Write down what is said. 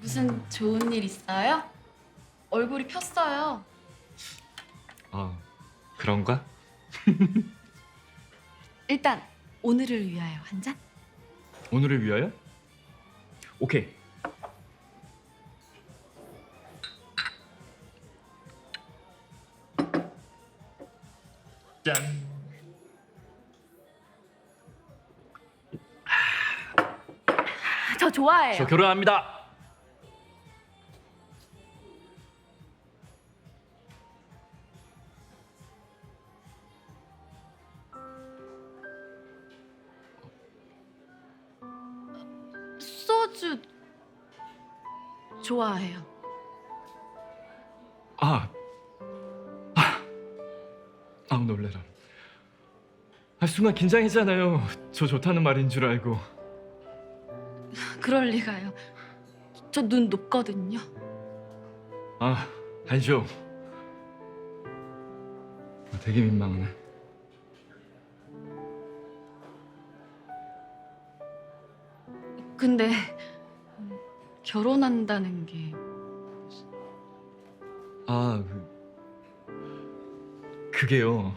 무슨 좋은 일 있어요? 얼굴이 폈어요. 아 그런가? 일단 오늘을 위하여 한 잔. 오늘을 위하여? 오케이. 짠. 저 좋아해요. 저 결혼합니다. 소주 좋아해요. 아, 아, 아 놀래라. 아 순간 긴장했잖아요. 저 좋다는 말인 줄 알고. 그럴 리가요. 저 눈 높거든요. 아 알죠. 아, 되게 민망하네. 근데 음, 결혼한다는 게 아 그, 그게요.